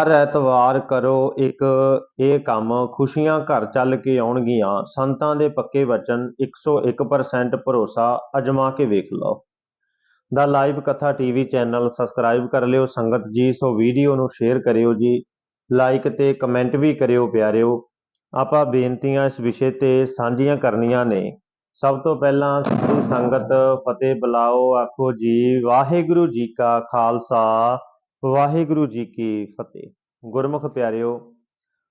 ਹਰ ਐਤਵਾਰ ਕਰੋ ਇੱਕ, ਇਹ ਕੰਮ ਖੁਸ਼ੀਆਂ ਘਰ ਚੱਲ ਕੇ ਆਉਣਗੀਆਂ। ਸੰਤਾਂ ਦੇ ਪੱਕੇ ਵਚਨ 101% ਭਰੋਸਾ ਅਜਮਾ ਕੇ ਵੇਖ ਲਓ। ਦਾ ਲਾਈਵ ਕਥਾ ਟੀਵੀ ਚੈਨਲ ਸਬਸਕ੍ਰਾਈਬ ਕਰ ਲਿਓ, ਸੰਗਤ ਜੀ, ਸੋ ਵੀਡੀਓ ਨੂੰ ਸ਼ੇਅਰ ਕਰਿਓ ਜੀ। ਲਾਈਕ ਤੇ ਕਮੈਂਟ ਵੀ ਕਰਿਓ ਪਿਆਰਿਓ। ਆਪਾਂ ਬੇਨਤੀਆਂ ਇਸ ਵਿਸ਼ੇ ਤੇ ਸਾਂਝੀਆਂ ਕਰਨੀਆਂ ਨੇ। ਸਭ ਤੋਂ ਪਹਿਲਾਂ ਸਾਰੀ ਸੰਗਤ ਫਤਿਹ ਬੁਲਾਓ, ਆਖੋ ਜੀ, ਵਾਹਿਗੁਰੂ ਜੀ ਕਾ ਖਾਲਸਾ। ਵਾਹਿਗੁਰੂ ਜੀ ਕੀ ਫਤਿਹ। ਗੁਰਮੁਖ ਪਿਆਰਿਓ,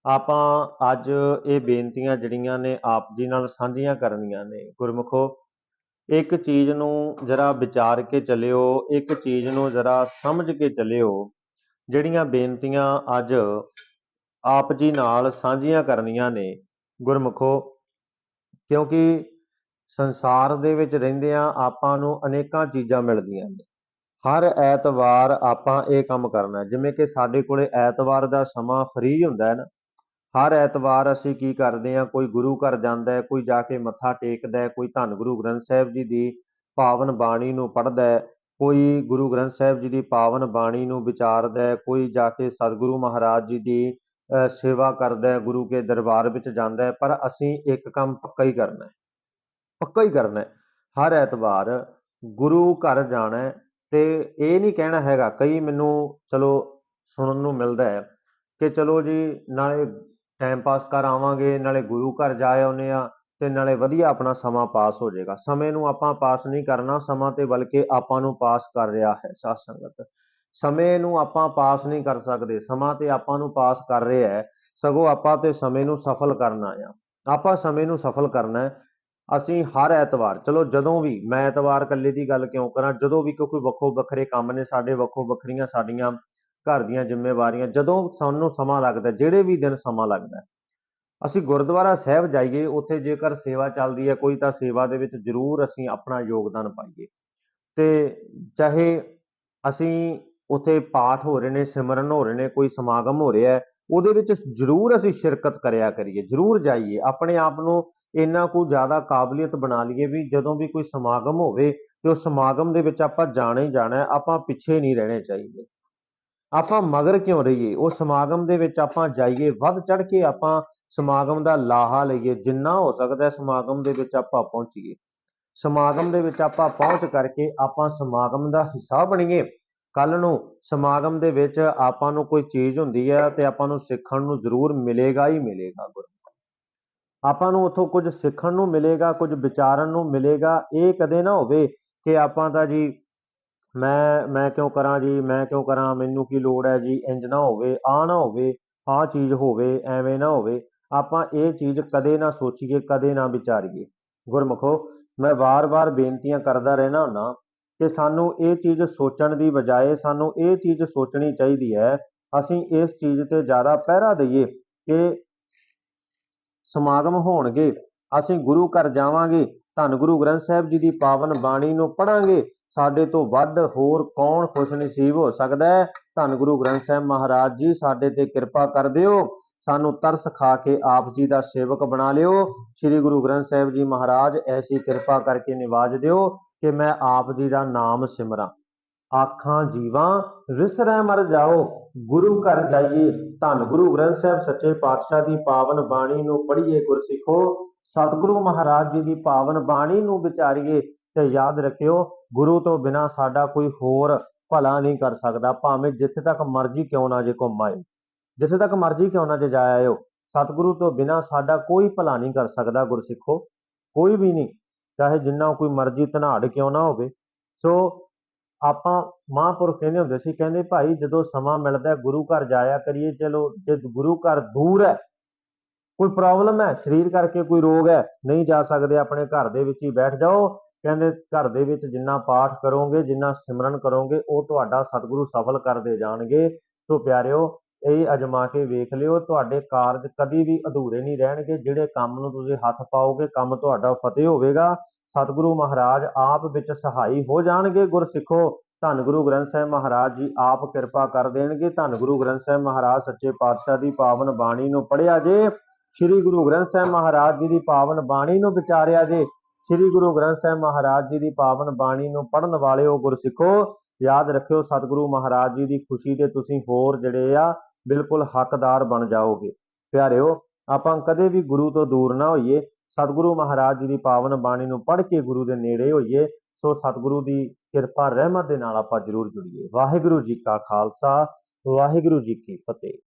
ਆਪਾਂ ਅੱਜ ਇਹ ਬੇਨਤੀਆਂ ਜਿਹੜੀਆਂ ਨੇ ਆਪ ਜੀ ਨਾਲ ਸਾਂਝੀਆਂ ਕਰਨੀਆਂ ਨੇ। ਗੁਰਮੁਖੋ, ਇੱਕ ਚੀਜ਼ ਨੂੰ ਜਰਾ ਵਿਚਾਰ ਕੇ ਚੱਲਿਓ, ਇੱਕ ਚੀਜ਼ ਨੂੰ ਜਰਾ ਸਮਝ ਕੇ ਚੱਲਿਓ, ਜਿਹੜੀਆਂ ਬੇਨਤੀਆਂ ਅੱਜ ਆਪ ਜੀ ਨਾਲ ਸਾਂਝੀਆਂ ਕਰਨੀਆਂ ਨੇ। ਗੁਰਮੁਖੋ, ਕਿਉਂਕਿ ਸੰਸਾਰ ਦੇ ਵਿੱਚ ਰਹਿੰਦਿਆਂ ਆਪਾਂ ਨੂੰ ਅਨੇਕਾਂ ਚੀਜ਼ਾਂ ਮਿਲਦੀਆਂ ਨੇ। ਹਰ ਐਤਵਾਰ ਆਪਾਂ ਇਹ ਕੰਮ ਕਰਨਾ ਜਿਵੇਂ ਕਿ ਸਾਡੇ ਕੋਲੇ ਐਤਵਾਰ ਦਾ ਸਮਾਂ ਫ੍ਰੀ ਹੁੰਦਾ ਹੈ ਨਾ। ਹਰ ਐਤਵਾਰ ਅਸੀਂ ਕੀ ਕਰਦੇ ਹਾਂ, ਕੋਈ ਗੁਰੂ ਘਰ ਜਾਂਦਾ ਹੈ, ਕੋਈ ਜਾ ਕੇ ਮੱਥਾ ਟੇਕਦਾ ਹੈ, ਕੋਈ ਧੰਨ ਗੁਰੂ ਗ੍ਰੰਥ ਸਾਹਿਬ ਜੀ ਦੀ ਪਾਵਨ ਬਾਣੀ ਨੂੰ ਪੜ੍ਹਦਾ ਹੈ, ਕੋਈ ਗੁਰੂ ਗ੍ਰੰਥ ਸਾਹਿਬ ਜੀ ਦੀ ਪਾਵਨ ਬਾਣੀ ਨੂੰ ਵਿਚਾਰਦਾ ਹੈ, ਕੋਈ ਜਾ ਕੇ ਸਤਿਗੁਰੂ ਮਹਾਰਾਜ ਜੀ ਦੀ ਸੇਵਾ ਕਰਦਾ ਹੈ, ਗੁਰੂ ਕੇ ਦਰਬਾਰ ਵਿੱਚ ਜਾਂਦਾ ਹੈ। ਪਰ ਅਸੀਂ ਇੱਕ ਕੰਮ ਪੱਕਾ ਹੀ ਕਰਨਾ ਹੈ। ਪੱਕਾ ਹੀ ਕਰਨਾ ਹੈ। ਹਰ ਐਤਵਾਰ ਗੁਰੂ ਘਰ ਜਾਣਾ ਹੈ। ਤੇ ਇਹ ਨਹੀਂ ਕਹਿਣਾ ਹੈਗਾ, ਕਈ ਮੈਨੂੰ ਚਲੋ ਸੁਣਨ ਨੂੰ ਮਿਲਦਾ ਹੈ ਕਿ ਚਲੋ ਜੀ ਨਾਲੇ ਟਾਈਮ ਪਾਸ ਕਰ ਆਵਾਂਗੇ, ਨਾਲੇ ਗੁਰੂ ਘਰ ਜਾ ਆਉਨੇ ਆ ਤੇ ਨਾਲੇ ਵਧੀਆ ਆਪਣਾ ਸਮਾਂ ਪਾਸ ਹੋ ਜਾਏਗਾ। ਸਮੇਂ ਨੂੰ ਆਪਾਂ ਪਾਸ ਨਹੀਂ ਕਰਨਾ, ਸਮਾਂ ਤੇ ਬਲਕਿ ਆਪਾਂ ਨੂੰ ਪਾਸ ਕਰ ਰਿਹਾ ਹੈ ਸਾਧ ਸੰਗਤ। ਸਮੇਂ ਨੂੰ ਆਪਾਂ ਪਾਸ ਨਹੀਂ ਕਰ ਸਕਦੇ, ਸਮਾਂ ਤੇ ਆਪਾਂ ਨੂੰ ਪਾਸ ਕਰ ਰਿਹਾ ਹੈ, ਸਗੋਂ ਆਪਾਂ ਤੇ ਸਮੇਂ ਨੂੰ ਸਫਲ ਕਰਨਾ ਆ। ਆਪਾਂ ਸਮੇਂ ਨੂੰ ਸਫਲ ਕਰਨਾ ਹੈ ਅਸੀਂ ਹਰ ਐਤਵਾਰ, ਚਲੋ ਜਦੋਂ ਵੀ, ਮੈਂ ਐਤਵਾਰ ਇਕੱਲੇ ਦੀ ਗੱਲ ਕਿਉਂ ਕਰਾਂ? ਜਦੋਂ ਵੀ ਕੋਈ ਵੱਖੋ ਵੱਖਰੇ ਕੰਮ ਨੇ, ਸਾਡੇ ਵੱਖੋ ਵੱਖਰੀਆਂ ਸਾਡੀਆਂ ਘਰ ਦੀਆਂ ਜ਼ਿੰਮੇਵਾਰੀਆਂ, ਜਦੋਂ ਸਾਨੂੰ ਸਮਾਂ ਲੱਗਦਾ, ਜਿਹੜੇ ਵੀ ਦਿਨ ਸਮਾਂ ਲੱਗਦਾ, ਅਸੀਂ ਗੁਰਦੁਆਰਾ ਸਾਹਿਬ ਜਾਈਏ, ਉੱਥੇ ਜੇਕਰ ਸੇਵਾ ਚੱਲਦੀ ਹੈ, ਕੋਈ ਤਾਂ ਸੇਵਾ ਦੇ ਵਿੱਚ ਜ਼ਰੂਰ ਅਸੀਂ ਆਪਣਾ ਯੋਗਦਾਨ ਪਾਈਏ। ਤੇ ਚਾਹੇ ਅਸੀਂ ਉੱਥੇ ਪਾਠ ਹੋ ਰਹੇ ਨੇ, ਸਿਮਰਨ ਹੋ ਰਹੇ ਨੇ, ਕੋਈ ਸਮਾਗਮ ਹੋ ਰਿਹਾ ਉਹਦੇ ਵਿੱਚ ਜ਼ਰੂਰ ਅਸੀਂ ਸ਼ਿਰਕਤ ਕਰਿਆ ਕਰੀਏ, ਜ਼ਰੂਰ ਜਾਈਏ, ਆਪਣੇ ਆਪ ਨੂੰ ਇੰਨਾ ਕੁ ਜ਼ਿਆਦਾ ਕਾਬਲੀਅਤ ਬਣਾ ਲਈਏ ਵੀ ਜਦੋਂ ਵੀ ਕੋਈ ਸਮਾਗਮ ਹੋਵੇ ਤੇ ਉਹ ਸਮਾਗਮ ਦੇ ਵਿੱਚ ਆਪਾਂ ਜਾਣਾ ਹੀ ਜਾਣਾ ਆਪਾਂ ਪਿੱਛੇ ਨਹੀਂ ਰਹਿਣੇ ਚਾਹੀਦੇ। ਆਪਾਂ ਮਗਰ ਕਿਉਂ ਰਹੀਏ? ਉਹ ਸਮਾਗਮ ਦੇ ਵਿੱਚ ਆਪਾਂ ਜਾਈਏ, ਵੱਧ ਚੜ ਕੇ ਆਪਾਂ ਸਮਾਗਮ ਦਾ ਲਾਹਾ ਲਈਏ, ਜਿੰਨਾ ਹੋ ਸਕਦਾ ਸਮਾਗਮ ਦੇ ਵਿੱਚ ਆਪਾਂ ਪਹੁੰਚੀਏ। ਸਮਾਗਮ ਦੇ ਵਿੱਚ ਆਪਾਂ ਪਹੁੰਚ ਕਰਕੇ ਆਪਾਂ ਸਮਾਗਮ ਦਾ ਹਿੱਸਾ ਬਣੀਏ। ਕੱਲ ਨੂੰ ਸਮਾਗਮ ਦੇ ਵਿੱਚ ਆਪਾਂ ਨੂੰ ਕੋਈ ਚੀਜ਼ ਹੁੰਦੀ ਹੈ ਤੇ ਆਪਾਂ ਨੂੰ ਸਿੱਖਣ ਨੂੰ ਜ਼ਰੂਰ ਮਿਲੇਗਾ ਹੀ ਮਿਲੇਗਾ। ਆਪਾਂ ਨੂੰ ਉੱਥੋਂ ਕੁਝ ਸਿੱਖਣ ਨੂੰ ਮਿਲੇਗਾ, ਕੁਝ ਵਿਚਾਰਨ ਨੂੰ ਮਿਲੇਗਾ, ਇਹ ਕਦੇ ਨਾ ਹੋਵੇ ਕਿ ਆਪਾਂ ਤਾਂ ਜੀ, ਮੈਂ ਮੈਂ ਕਿਉਂ ਕਰਾਂ ਜੀ, ਮੈਂ ਕਿਉਂ ਕਰਾਂ, ਮੈਨੂੰ ਕੀ ਲੋੜ ਹੈ ਜੀ ਇੰਜ ਨਾ ਹੋਵੇ ਆ ਨਾ ਹੋਵੇ ਆ ਚੀਜ਼ ਹੋਵੇ, ਐਵੇਂ ਨਾ ਹੋਵੇ, ਆਪਾਂ ਇਹ ਚੀਜ਼ ਕਦੇ ਨਾ ਸੋਚੀਏ, ਕਦੇ ਨਾ ਵਿਚਾਰੀਏ। ਗੁਰਮੁਖੋ, ਮੈਂ ਵਾਰ-ਵਾਰ ਬੇਨਤੀਆਂ ਕਰਦਾ ਰਹਿਣਾ ਹੁੰਦਾ ਕਿ ਸਾਨੂੰ ਇਹ ਚੀਜ਼ ਸੋਚਣ ਦੀ ਬਜਾਏ, ਸਾਨੂੰ ਇਹ ਚੀਜ਼ ਸੋਚਣੀ ਚਾਹੀਦੀ ਹੈ, ਅਸੀਂ ਇਸ ਚੀਜ਼ ਤੇ ਜ਼ਿਆਦਾ ਪਹਿਰਾ ਦਈਏ ਕਿ ਸਮਾਗਮ ਹੋਣਗੇ। ਅਸੀਂ ਗੁਰੂ ਘਰ ਜਾਵਾਂਗੇ। ਧੰਨ ਗੁਰੂ ਗ੍ਰੰਥ ਸਾਹਿਬ ਜੀ ਦੀ ਪਾਵਨ ਬਾਣੀ ਨੂੰ ਪੜਾਂਗੇ। ਸਾਡੇ ਤੋਂ ਵੱਧ ਹੋਰ ਕੌਣ ਖੁਸ਼ ਨਸੀਬ ਹੋ ਸਕਦਾ ਹੈ? ਧੰਨ ਗੁਰੂ ਗ੍ਰੰਥ ਸਾਹਿਬ ਮਹਾਰਾਜ ਜੀ, ਸਾਡੇ ਤੇ ਕਿਰਪਾ ਕਰ ਦਿਓ। ਸਾਨੂੰ ਤਰਸ ਖਾ ਕੇ ਆਪ ਜੀ ਦਾ ਸੇਵਕ ਬਣਾ ਲਿਓ। ਸ੍ਰੀ ਗੁਰੂ ਗ੍ਰੰਥ ਸਾਹਿਬ ਜੀ ਮਹਾਰਾਜ, ਐਸੀ ਕਿਰਪਾ ਕਰਕੇ ਨਿਵਾਜ ਦਿਓ ਕਿ ਮੈਂ ਆਪ ਜੀ ਦਾ ਨਾਮ ਸਿਮਰਾਂ। ਆਖਾਂ ਜੀਵਾਂ ਵਿਸਰੈ ਮਰ ਜਾਓ। ਗੁਰੂ ਘਰ ਜਾਈਏ। ਧੰਨ ਗੁਰੂ ਗ੍ਰੰਥ ਸਾਹਿਬ ਸੱਚੇ ਪਾਤਸ਼ਾਹ ਦੀ ਪਾਵਨ ਬਾਣੀ ਨੂੰ ਪੜ੍ਹੀਏ ਗੁਰਸਿੱਖੋ, ਸਤਿਗੁਰੂ ਮਹਾਰਾਜ ਜੀ ਦੀ ਪਾਵਨ ਬਾਣੀ ਨੂੰ ਵਿਚਾਰੀਏ ਤੇ ਯਾਦ ਰੱਖਿਓ, ਗੁਰੂ ਤੋਂ ਬਿਨਾ ਸਾਡਾ ਕੋਈ ਹੋਰ ਭਲਾ ਨਹੀਂ ਕਰ ਸਕਦਾ, ਭਾਵੇਂ ਜਿੱਥੇ ਤੱਕ ਮਰਜ਼ੀ ਕਿਉਂ ਨਾ ਜੇ ਘੁੰਮ ਆਏ ਜਿੱਥੇ ਤੱਕ ਮਰਜ਼ੀ ਕਿਉਂ ਨਾ ਜੇ ਜਾ ਸਤਿਗੁਰੂ ਤੋਂ ਬਿਨਾ ਸਾਡਾ ਕੋਈ ਭਲਾ ਨਹੀਂ ਕਰ ਸਕਦਾ ਗੁਰਸਿੱਖੋ, ਕੋਈ ਵੀ ਨਹੀਂ, ਚਾਹੇ ਜਿੰਨਾ ਕੋਈ ਮਰਜ਼ੀ ਧਨਾੜ ਕਿਉਂ ਨਾ ਹੋਵੇ, ਸੋ ਆਪਾਂ ਮਹਾਂਪੁਰਖ ਕਹਿੰਦੇ ਹੁੰਦੇ ਸੀ, ਕਹਿੰਦੇ ਭਾਈ ਜਦੋਂ ਸਮਾਂ ਮਿਲਦਾ ਗੁਰੂ ਘਰ ਜਾਇਆ ਕਰੀਏ, ਚਲੋ ਜੇ ਗੁਰੂ ਘਰ ਦੂਰ ਹੈ, ਕੋਈ ਪ੍ਰੋਬਲਮ ਹੈ, ਸਰੀਰ ਕਰਕੇ ਕੋਈ ਰੋਗ ਹੈ, ਨਹੀਂ ਜਾ ਸਕਦੇ ਆਪਣੇ ਘਰ ਦੇ ਵਿੱਚ ਹੀ ਬੈਠ ਜਾਓ, ਕਹਿੰਦੇ ਘਰ ਦੇ ਵਿੱਚ ਜਿੰਨਾ ਪਾਠ ਕਰੋਗੇ, ਜਿੰਨਾ ਸਿਮਰਨ ਕਰੋਗੇ, ਉਹ ਤੁਹਾਡਾ ਸਤਿਗੁਰੂ ਸਫਲ ਕਰਦੇ ਜਾਣਗੇ। ਸੋ ਪਿਆਰਿਓ, ਇਹ ਅਜਮਾ ਕੇ ਵੇਖ ਲਿਓ, ਤੁਹਾਡੇ ਕਾਰਜ ਕਦੀ ਵੀ ਅਧੂਰੇ ਨਹੀਂ ਰਹਿਣਗੇ, ਜਿਹੜੇ ਕੰਮ ਨੂੰ ਤੁਸੀਂ ਹੱਥ ਪਾਓਗੇ, ਕੰਮ ਤੁਹਾਡਾ ਫਤਿਹ ਹੋਵੇਗਾ। ਸਤਿਗੁਰੂ ਮਹਾਰਾਜ ਆਪ ਵਿੱਚ ਸਹਾਈ ਹੋ ਜਾਣਗੇ, ਗੁਰਸਿੱਖੋ, ਧੰਨ ਗੁਰੂ ਗ੍ਰੰਥ ਸਾਹਿਬ ਮਹਾਰਾਜ ਜੀ ਆਪ ਕਿਰਪਾ ਕਰ ਦੇਣਗੇ। ਧੰਨ ਗੁਰੂ ਗ੍ਰੰਥ ਸਾਹਿਬ ਮਹਾਰਾਜ, ਸੱਚੇ ਪਾਤਸ਼ਾਹ ਦੀ ਪਾਵਨ ਬਾਣੀ ਨੂੰ ਪੜ੍ਹਿਆ ਜੇ, ਸ੍ਰੀ ਗੁਰੂ ਗ੍ਰੰਥ ਸਾਹਿਬ ਮਹਾਰਾਜ ਜੀ ਦੀ ਪਾਵਨ ਬਾਣੀ ਨੂੰ ਵਿਚਾਰਿਆ ਜੇ, ਸ੍ਰੀ ਗੁਰੂ ਗ੍ਰੰਥ ਸਾਹਿਬ ਮਹਾਰਾਜ ਜੀ ਦੀ ਪਾਵਨ ਬਾਣੀ ਨੂੰ ਪੜਨ ਵਾਲਿਓ ਗੁਰਸਿੱਖੋ, ਯਾਦ ਰੱਖਿਓ ਸਤਿਗੁਰੂ ਮਹਾਰਾਜ ਜੀ ਦੀ ਖੁਸ਼ੀ ਦੇ ਤੁਸੀਂ ਹੋਰ ਜਿਹੜੇ ਆ, ਬਿਲਕੁਲ ਹੱਕਦਾਰ ਬਣ ਜਾਓਗੇ। ਪਿਆਰਿਓ, ਆਪਾਂ ਕਦੇ ਵੀ ਗੁਰੂ ਤੋਂ ਦੂਰ ਨਾ ਹੋਈਏ। ਸਤਿਗੁਰੂ ਮਹਾਰਾਜ ਜੀ ਦੀ ਪਾਵਨ ਬਾਣੀ ਨੂੰ ਪੜ੍ਹ ਕੇ ਗੁਰੂ ਦੇ ਨੇੜੇ ਹੋਈਏ, ਸੋ ਸਤਿਗੁਰੂ ਦੀ ਕਿਰਪਾ, ਰਹਿਮਤ ਦੇ ਨਾਲ ਆਪਾਂ ਜ਼ਰੂਰ ਜੁੜੀਏ। ਵਾਹਿਗੁਰੂ ਜੀ ਕਾ ਖਾਲਸਾ, ਵਾਹਿਗੁਰੂ ਜੀ ਕੀ ਫਤਿਹ।